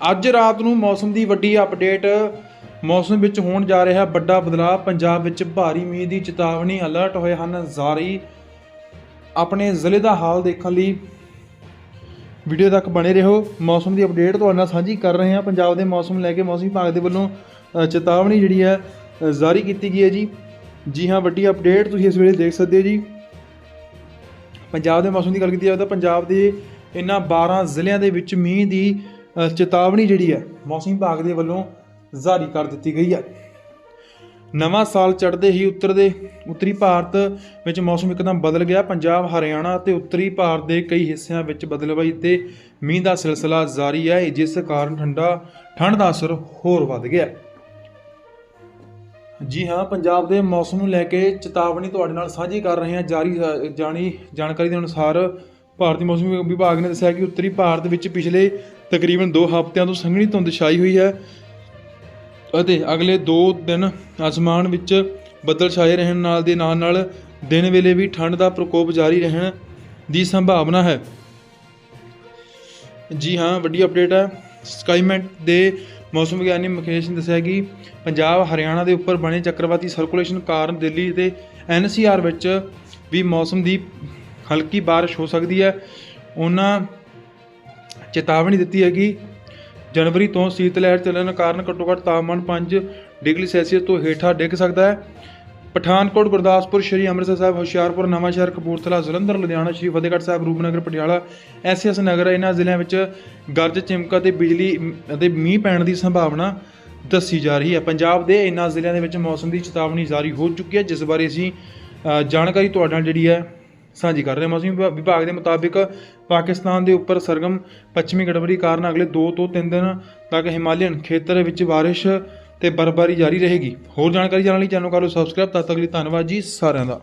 ਅੱਜ ਰਾਤ ਨੂੰ ਮੌਸਮ ਦੀ ਵੱਡੀ ਅਪਡੇਟ ਮੌਸਮ ਵਿੱਚ ਹੋਣ ਜਾ ਰਿਹਾ ਵੱਡਾ ਬਦਲਾਅ। ਪੰਜਾਬ ਵਿੱਚ ਭਾਰੀ ਮੀਂਹ ਦੀ ਚੇਤਾਵਨੀ ਅਲਰਟ ਹੋਏ ਹਨ। ਜਾਰੀ ਆਪਣੇ ਜ਼ਿਲ੍ਹੇ ਦਾ ਹਾਲ ਦੇਖਣ ਲਈ ਵੀਡੀਓ ਤੱਕ ਬਣੇ ਰਹੋ। ਮੌਸਮ ਦੀ ਅਪਡੇਟ ਤੁਹਾਡੇ ਨਾਲ ਸਾਂਝੀ ਕਰ ਰਹੇ ਹਾਂ। ਪੰਜਾਬ ਦੇ ਮੌਸਮ ਲੈ ਕੇ ਮੌਸਮ ਵਿਭਾਗ ਦੇ ਵੱਲੋਂ ਚੇਤਾਵਨੀ ਜਿਹੜੀ ਹੈ ਜਾਰੀ ਕੀਤੀ ਗਈ ਹੈ ਜੀ। ਜੀ ਹਾਂ, ਵੱਡੀ ਅਪਡੇਟ ਤੁਸੀਂ ਇਸ ਵੇਲੇ ਦੇਖ ਸਕਦੇ ਹੋ ਜੀ। ਪੰਜਾਬ ਦੇ ਮੌਸਮ ਦੀ ਗੱਲ ਕੀਤੀ ਜਾਵੇ ਤਾਂ ਪੰਜਾਬ ਦੇ ਇਹਨਾਂ 12 ਜ਼ਿਲ੍ਹਿਆਂ ਦੇ ਵਿੱਚ ਮੀਂਹ ਦੀ ਚੇਤਾਵਨੀ ਜਿਹੜੀ ਹੈ ਮੌਸਮ ਵਿਭਾਗ ਦੇ ਵੱਲੋਂ ਜਾਰੀ ਕਰ ਦਿੱਤੀ ਗਈ ਹੈ। ਨਵਾਂ ਸਾਲ ਚੜ੍ਹਦੇ ਹੀ ਉੱਤਰ ਦੇ ਉੱਤਰੀ ਭਾਰਤ ਵਿੱਚ ਮੌਸਮ ਇੱਕਦਮ ਬਦਲ ਗਿਆ। ਪੰਜਾਬ, ਹਰਿਆਣਾ ਅਤੇ ਉੱਤਰੀ ਭਾਰਤ ਦੇ ਕਈ ਹਿੱਸਿਆਂ ਵਿੱਚ ਬਦਲਵਾਈ ਤੇ ਮੀਂਹ ਦਾ ਸਿਲਸਿਲਾ ਜਾਰੀ ਹੈ। ਜਿਸ ਕਾਰਨ ਠੰਡਾ, ਠੰਡ ਦਾ ਅਸਰ ਹੋਰ ਵੱਧ ਗਿਆ। ਜੀ ਹਾਂ, ਪੰਜਾਬ ਦੇ ਮੌਸਮ ਨੂੰ ਲੈ ਕੇ ਚੇਤਾਵਨੀ ਤੁਹਾਡੇ ਨਾਲ ਸਾਂਝੀ ਕਰ ਰਹੇ ਹਾਂ। ਜਾਰੀ, ਜਾਣੀ ਜਾਣਕਾਰੀ ਦੇ ਅਨੁਸਾਰ ਭਾਰਤੀ ਮੌਸਮ ਵਿਭਾਗ ਨੇ ਦੱਸਿਆ ਕਿ ਉੱਤਰੀ ਭਾਰਤ ਵਿੱਚ ਪਿਛਲੇ ਤਕਰੀਬਨ 2 ਹਫ਼ਤਿਆਂ ਤੋਂ ਸੰਘਣੀ ਧੁੰਦ ਛਾਈ ਹੋਈ ਹੈ ਅਤੇ ਅਗਲੇ 2 ਦਿਨ ਅਸਮਾਨ ਵਿੱਚ ਬੱਦਲ ਛਾਏ ਰਹਿਣ ਨਾਲ ਦੇ ਨਾਲ ਨਾਲ ਦਿਨ ਵੇਲੇ ਵੀ ਠੰਡ ਦਾ ਪ੍ਰਕੋਪ ਜਾਰੀ ਰਹਿਣ ਦੀ ਸੰਭਾਵਨਾ ਹੈ। ਜੀ ਹਾਂ, ਵੱਡੀ ਅਪਡੇਟ ਹੈ। ਸਕਾਈਮੈਂਟ ਦੇ ਮੌਸਮ ਵਿਗਿਆਨੀ ਮੁਕੇਸ਼ ਨੇ ਦੱਸਿਆ ਕਿ ਪੰਜਾਬ, ਹਰਿਆਣਾ ਦੇ ਉੱਪਰ ਬਣੇ ਚੱਕਰਵਾਤੀ ਸਰਕੂਲੇਸ਼ਨ ਕਾਰਨ ਦਿੱਲੀ ਤੇ ਐਨਸੀਆਰ ਵਿੱਚ ਵੀ ਮੌਸਮ ਦੀ ਹਲਕੀ ਬਾਰਿਸ਼ ਹੋ ਸਕਦੀ ਹੈ। ਉਹਨਾਂ ਚੇਤਾਵਨੀ ਦਿੱਤੀ ਹੈ ਕਿ ਜਨਵਰੀ ਤੋਂ ਸੀਤ ਲਹਿਰ ਚੱਲਣ ਕਾਰਨ ਘੱਟੋ-ਘੱਟ ਤਾਪਮਾਨ 5 ਡਿਗਰੀ ਸੈਲਸੀਅਸ ਤੋਂ ਹੇਠਾਂ ਡਿੱਗ ਸਕਦਾ ਹੈ। ਪਠਾਨਕੋਟ, ਗੁਰਦਾਸਪੁਰ, ਸ਼੍ਰੀ ਅੰਮ੍ਰਿਤਸਰ ਸਾਹਿਬ, ਹੁਸ਼ਿਆਰਪੁਰ ਨਵਾਂਸ਼ਹਿਰ ਕਪੂਰਥਲਾ, ਜਲੰਧਰ, ਲੁਧਿਆਣਾ, ਸ਼੍ਰੀ ਫਤਿਹਗੜ੍ਹ ਸਾਹਿਬ, ਰੂਪਨਗਰ, ਪਟਿਆਲਾ ਐਸਐਸ ਨਗਰ, ਇਹਨਾਂ ਜ਼ਿਲ੍ਹਿਆਂ ਵਿੱਚ ਗਰਜ, ਚਿਮਕਾ ਤੇ ਬਿਜਲੀ ਅਤੇ ਮੀਂਹ ਪੈਣ ਦੀ ਸੰਭਾਵਨਾ ਦੱਸੀ ਜਾ ਰਹੀ ਹੈ। ਪੰਜਾਬ ਦੇ ਇਹਨਾਂ ਜ਼ਿਲ੍ਹਿਆਂ ਦੇ ਵਿੱਚ ਮੌਸਮ ਦੀ ਚੇਤਾਵਨੀ ਜਾਰੀ ਹੋ ਚੁੱਕੀ ਹੈ, ਜਿਸ ਬਾਰੇ ਅਸੀਂ ਜਾਣਕਾਰੀ ਤੁਹਾਡੇ ਨਾਲ ਜਿਹੜੀ ਹੈ ਸਾਂਝੀ ਕਰ ਰਹੇ ਹਾਂ। ਮੌਸਮ ਵਿਭਾ- ਵਿਭਾਗ ਦੇ ਮੁਤਾਬਿਕ ਪਾਕਿਸਤਾਨ ਦੇ ਉੱਪਰ ਸਰਗਮ ਪੱਛਮੀ ਗੜਬੜੀ ਕਾਰਨ ਅਗਲੇ 2 ਤੋਂ 3 ਦਿਨ ਤੱਕ ਹਿਮਾਲਿਅਨ ਖੇਤਰ ਵਿੱਚ ਬਾਰਿਸ਼ ਤੇ ਬਰਫ਼ਬਾਰੀ ਜਾਰੀ ਰਹੇਗੀ। ਹੋਰ ਜਾਣਕਾਰੀ ਜਾਣਨ ਲਈ ਚੈਨਲ ਨੂੰ ਕਰੋ ਸਬਸਕ੍ਰਾਈਬ ਤਦ ਤੱਕ ਲਈ ਧੰਨਵਾਦ ਜੀ ਸਾਰਿਆਂ ਦਾ।